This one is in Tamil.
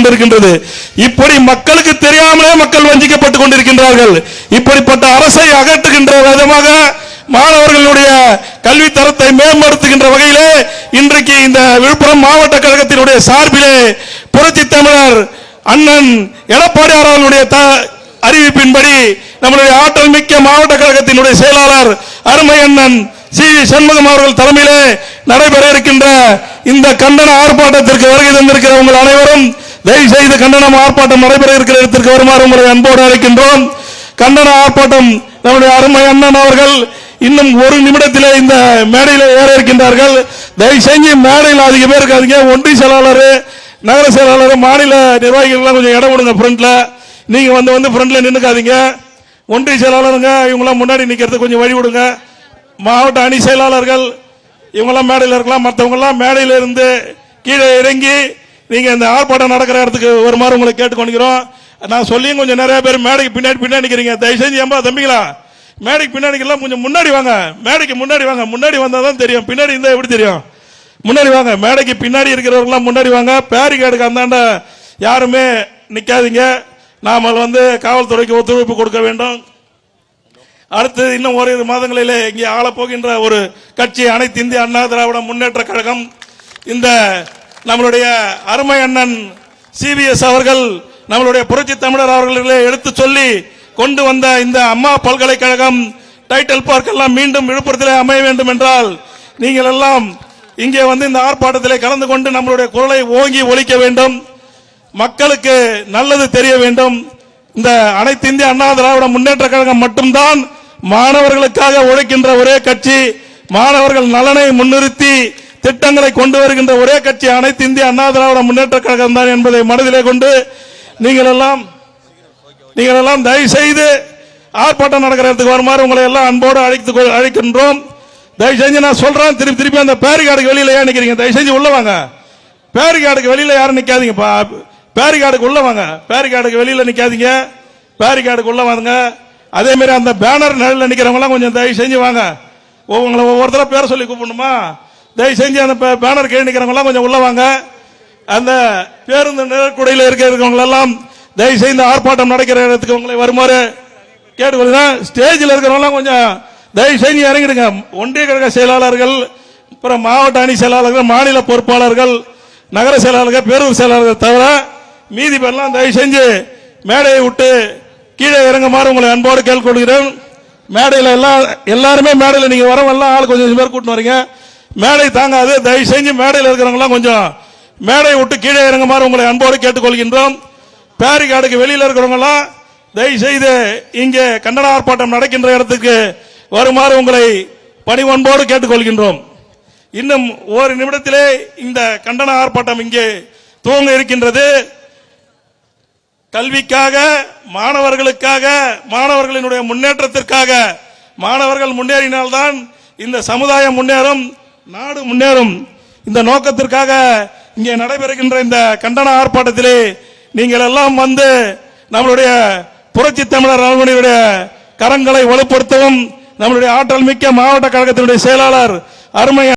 கொண்டிருக்கின்றது. இப்படி மக்களுக்கு தெரியாமலே மக்கள் வஞ்சிக்கப்பட்டு கொண்டிருக்கின்றார்கள். இப்படிப்பட்ட அரசை அகற்றுகின்ற விதமாக மாணவர்களுடைய கல்வி தரத்தை மேம்படுத்துகின்ற வகையிலே இன்றைக்கு இந்த விழுப்புரம் மாவட்ட கழகத்தினுடைய சார்பிலே புரட்சி தமிழர் அண்ணன் எடப்பாடியார் அவர்களுடைய த- அறிவிப்பின்படி நம்முடைய ஆற்றல் மிக்க மாவட்ட கழகத்தினுடைய செயலாளர் அருமை அண்ணன் சி. வி சண்முகம் அவர்கள் தலைமையிலே நடைபெற இருக்கின்ற இந்த கண்டன ஆர்ப்பாட்டத்திற்கு வருகை தந்திருக்கிற உங்கள் அனைவரும் தயவு செய்து கண்டனம் ஆர்ப்பாட்டம் நடைபெற இருக்கிற இடத்திற்கு வருமாறு உங்களை அன்போடு அழைக்கின்றோம். கண்டன ஆர்ப்பாட்டம் நம்முடைய அருமை அண்ணன் அவர்கள் இன்னும் ஒரு நிமிடத்திலே இந்த மேடையில் ஏற இருக்கின்றார்கள். தயவு செஞ்சு மேடையில் அதிக பேர் இருக்காதீங்க. ஒன்றிய செயலாளர் நகர செயலாளர் மாநில நிர்வாகிகள்லாம் கொஞ்சம் இடம் விடுங்க ஃப்ரண்ட்ல நீங்கள் வந்து வந்து ஃப்ரண்ட்ல நின்றுக்காதீங்க ஒன்றிய செயலாளருங்க இவங்களாம் முன்னாடி நிற்கிறது கொஞ்சம் வழி விடுங்க மாவட்ட அணி செயலாளர்கள் இவங்கெல்லாம் மேடையில் இருக்கலாம். மற்றவங்கெல்லாம் மேடையில் இருந்து கீழே இறங்கி நீங்க இந்த ஆர்ப்பாட்டம் நடக்கிற இடத்துக்கு வருமாறு உங்களை கேட்டுக்கொள்கிறோம் நான் சொல்லியும் கொஞ்சம் நிறைய பேர் மேடைக்கு பின்னாடி பின்னாடி நிற்கிறீங்க தயவு செஞ்சு ஏம்பா தம்பிங்களா? மேடைக்கு பின்னாடி கொஞ்சம் முன்னாடி வாங்க. மேடைக்கு முன்னாடி வாங்க. முன்னாடி வந்தால் தான் தெரியும். பின்னாடி இருந்தால் எப்படி தெரியும்? முன்னாடி வாங்க. மேடைக்கு பின்னாடி இருக்கிறவங்களாம் முன்னாடி வாங்க. பேரிகேடுக்கு அந்தாண்ட யாருமே நிற்காதீங்க நாம வந்து காவல்துறைக்கு ஒத்துழைப்பு கொடுக்க வேண்டும். அடுத்து இன்னும் ஓரிரு மாதங்களிலே இங்கே ஆளப்போகின்ற ஒரு கட்சி அனைத்து இந்திய அண்ணா திராவிட முன்னேற்ற கழகம் இந்த நம்மளுடைய அருமை அண்ணன் சிபிஎஸ் அவர்கள் நம்மளுடைய புரட்சி தமிழர் அவர்களே எடுத்து சொல்லி கொண்டு வந்த இந்த அம்மா பல்கலைக்கழகம் டைட்டில் பார்க் எல்லாம் மீண்டும் விழுப்புரத்திலே அமைய வேண்டும் என்றால் நீங்கள் எல்லாம் இங்கே வந்து இந்த ஆர்ப்பாட்டத்திலே கலந்து கொண்டு நம்மளுடைய குரலை ஓங்கி ஒழிக்க வேண்டும். மக்களுக்கு நல்லது தெரிய வேண்டும். இந்த அனைத்து இந்திய அண்ணா திராவிட முன்னேற்ற கழகம் மட்டும்தான் மாணவர்களுக்காக உழைக்கின்ற ஒரே கட்சி. மாணவர்கள் நலனை முன்னிறுத்தி திட்டங்களை கொண்டு வருகின்ற ஒரே கட்சி அனைத்து இந்திய அண்ணா திராவிட முன்னேற்ற கழகம் தான் என்பதை மனதிலே கொண்டு நீங்கள் எல்லாம் நீங்கள் எல்லாம் தயவு செய்து ஆர்ப்பாட்டம் நடக்கிற இடத்துக்கு வருமாறு உங்களை எல்லாம் அன்போடு அழைத்து அழைக்கின்றோம். தயவு செஞ்சு நான் சொல்றேன் திருப்பி திருப்பி அந்த பேரிகாடுக்கு வெளியில ஏன் நிக்கிறீங்க? தயவு செஞ்சு உள்ள வாங்க. பேரிகார்டுக்கு வெளியில யாரும் நிக்காதீங்கப்பா பேரிகாடுக்கு உள்ள வாங்க. பேரிகார்டுக்கு வெளியில நிக்காதீங்க. பேரிகாடுக்கு உள்ள வாங்க. அதே மாதிரி அந்த பேனர் நிழல்ல நிக்கிறவங்க எல்லாம் கொஞ்சம் தயவு செஞ்சு வாங்க. உங்களை ஒவ்வொருத்தர பேரை சொல்லி கூப்பிடணுமா? தயவு செஞ்சு அந்த பே- பேனர் கீழே நிக்கிறவங்க கொஞ்சம் உள்ள வாங்க. அந்த பேருந்து நிழற்குடையில் இருக்கிறவங்களெல்லாம் தயவு செய்து ஆர்ப்பாட்டம் நடக்கிற இடத்துக்கு உங்களை வருமாறு கேட்டுக்கொள்ளுங்க ஸ்டேஜில் இருக்கிறவங்களாம் கொஞ்சம் தயவு செஞ்சு இறங்கிடுங்க. ஒன்றிய கழக செயலாளர்கள் அப்புறம் மாவட்ட அணி செயலாளர்கள் மாநில பொறுப்பாளர்கள் நகர செயலாளர்கள் பேரூர் செயலாளர்கள் தவிர மீதி பேர்லாம் தயவு செஞ்சு மேடையை விட்டு கீழே இறங்குமாறு உங்களை அன்போடு கேள்வி கொடுக்கிறேன் மேடையில் எல்லாம் எல்லாருமே மேடையில் நீங்கள் வரவெல்லாம் ஆள் கொஞ்சம் பேர் கூட்டின்னு வரீங்க. மேடை தாங்காது. தயவு செஞ்சு மேடையில் இருக்கிறவங்களாம் கொஞ்சம் மேடையை விட்டு கீழே இறங்குமாறு உங்களை அன்போடு கேட்டுக்கொள்கின்றோம். பேரிகாடுக்கு வெளியில் இருக்கிறவங்களாம் தயவு செய்து இங்கே கண்டன ஆர்ப்பாட்டம் நடக்கின்ற இடத்துக்கு வருமாறு உங்களை பணிவன்போடு கேட்டுக்கொள்கின்றோம். இன்னும் ஒரு நிமிடத்திலே இந்த கண்டன ஆர்ப்பாட்டம் இங்கே துவங்க இருக்கின்றது. கல்விக்காக மாணவர்களுக்காக மாணவர்களினுடைய முன்னேற்றத்திற்காக மாணவர்கள் முன்னேறினால்தான் இந்த சமுதாயம் முன்னேறும். நாடு முன்னேறும். இந்த நோக்கத்திற்காக இங்கே நடைபெறுகின்ற இந்த கண்டன ஆர்ப்பாட்டத்திலே நீங்கள் எல்லாம் வந்து நம்மளுடைய புரட்சி தமிழர் அரண்மனையுடைய கரங்களை வலுப்படுத்தவும் நம்மளுடைய ஆற்றல் மிக்க மாவட்ட கழகத்தினுடைய செயலாளர் அருமை